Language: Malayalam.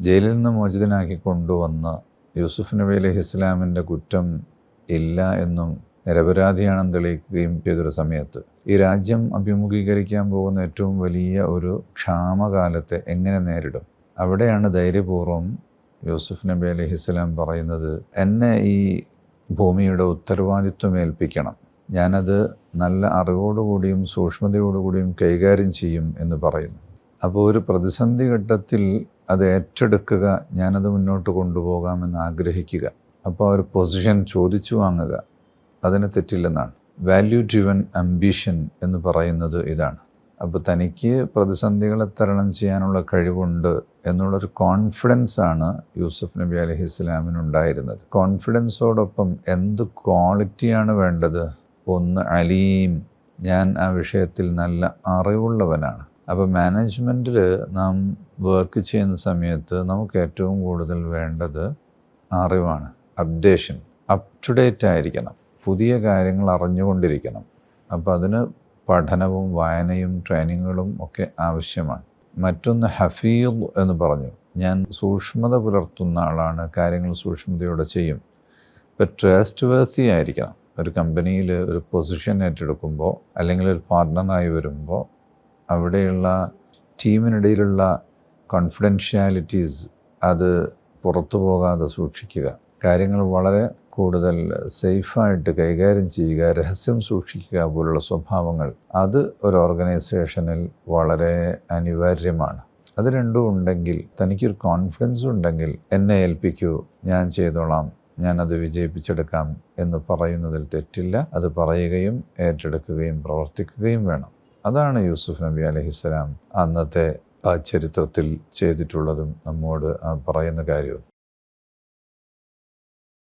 ജയിലിൽ നിന്ന് മോചിതനാക്കി കൊണ്ടുവന്ന യൂസുഫ് നബി അലഹി ഇസ്ലാമിന്റെ കുറ്റം ഇല്ല എന്നും നിരപരാധിയാണെന്ന് തെളിയിക്കുകയും ചെയ്തൊരു സമയത്ത്. ഈ രാജ്യം അഭിമുഖീകരിക്കാൻ പോകുന്ന ഏറ്റവും വലിയ ഒരു ക്ഷാമകാലത്തെ എങ്ങനെ നേരിടും? അവിടെയാണ് ധൈര്യപൂർവം യൂസുഫ് നബി അലഹി ഇസ്ലാം പറയുന്നത് എന്നെ ഈ ഭൂമിയുടെ ഉത്തരവാദിത്വം ഏൽപ്പിക്കണം. ഞാനത് നല്ല അറിവോടുകൂടിയും സൂക്ഷ്മതയോടുകൂടിയും കൈകാര്യം ചെയ്യും എന്ന് പറയുന്നു. അപ്പോൾ ഒരു പ്രതിസന്ധി ഘട്ടത്തിൽ അത് ഏറ്റെടുക്കുക ഞാനത് മുന്നോട്ട് കൊണ്ടുപോകാമെന്ന് ആഗ്രഹിക്കുക. അപ്പോൾ ഒരു പൊസിഷൻ ചോദിച്ചു വാങ്ങുക അതിന് തെറ്റില്ലെന്നാണ്. വാല്യൂ ഡ്രിവൻ അംബിഷൻ എന്ന് പറയുന്നത് ഇതാണ്. അപ്പോൾ തനിക്ക് പ്രതിസന്ധികളെ തരണം ചെയ്യാനുള്ള കഴിവുണ്ട് എന്നുള്ളൊരു കോൺഫിഡൻസ് ആണ് യൂസുഫ് നബി അലഹി ഇസ്ലാമിന് ഉണ്ടായിരുന്നത്. കോൺഫിഡൻസോടൊപ്പം എന്ത് ക്വാളിറ്റിയാണ് വേണ്ടത്? ഒന്ന് അലീം. ഞാൻ ആ വിഷയത്തിൽ നല്ല അറിവുള്ളവനാണ്. അപ്പോൾ മാനേജ്മെന്റിൽ നാം വർക്ക് ചെയ്യുന്ന സമയത്ത് നമുക്ക് ഏറ്റവും കൂടുതൽ വേണ്ടത് അറിവാണ് അപ്ഡേഷൻ അപ് ടു ഡേറ്റ് ആയിരിക്കണം പുതിയ കാര്യങ്ങൾ അറിഞ്ഞുകൊണ്ടിരിക്കണം. അപ്പോൾ അതിന് പഠനവും വായനയും ട്രെയിനിങ്ങുകളും ഒക്കെ ആവശ്യമാണ്. മറ്റൊന്ന് ഹഫീൽ എന്ന് പറഞ്ഞു. ഞാൻ സൂക്ഷ്മത പുലർത്തുന്ന ആളാണ് കാര്യങ്ങൾ സൂക്ഷ്മതയോടെ ചെയ്യും. ഇപ്പോൾ ട്രസ്റ്റ് വേഴ്സി ആയിരിക്കണം. ഒരു കമ്പനിയിൽ ഒരു പൊസിഷൻ ഏറ്റെടുക്കുമ്പോൾ അല്ലെങ്കിൽ ഒരു പാർട്ട്ണറായി വരുമ്പോൾ അവിടെയുള്ള ടീമിനിടയിലുള്ള കോൺഫിഡൻഷ്യാലിറ്റീസ് അത് പുറത്തു പോകാതെ സൂക്ഷിക്കുക. കാര്യങ്ങൾ വളരെ കൂടുതൽ സേഫായിട്ട് കൈകാര്യം ചെയ്യുക രഹസ്യം സൂക്ഷിക്കുക പോലുള്ള സ്വഭാവങ്ങൾ അത് ഒരു ഓർഗനൈസേഷനിൽ വളരെ അനിവാര്യമാണ്. അത് രണ്ടും ഉണ്ടെങ്കിൽ തനിക്കൊരു കോൺഫിഡൻസ് ഉണ്ടെങ്കിൽ എന്നെ ഏൽപ്പിക്കൂ ഞാൻ ചെയ്തോളാം അത് വിജയിപ്പിച്ചെടുക്കാം എന്ന് പറയുന്നതിൽ തെറ്റില്ല. അത് പറയുകയും ഏറ്റെടുക്കുകയും പ്രവർത്തിക്കുകയും വേണം. അതാണ് യൂസുഫ് നബി അലഹിസ്സലാം അന്നത്തെ ആ ചരിത്രത്തിൽ ചെയ്തിട്ടുള്ളതും നമ്മോട് പറയുന്ന കാര്യവും.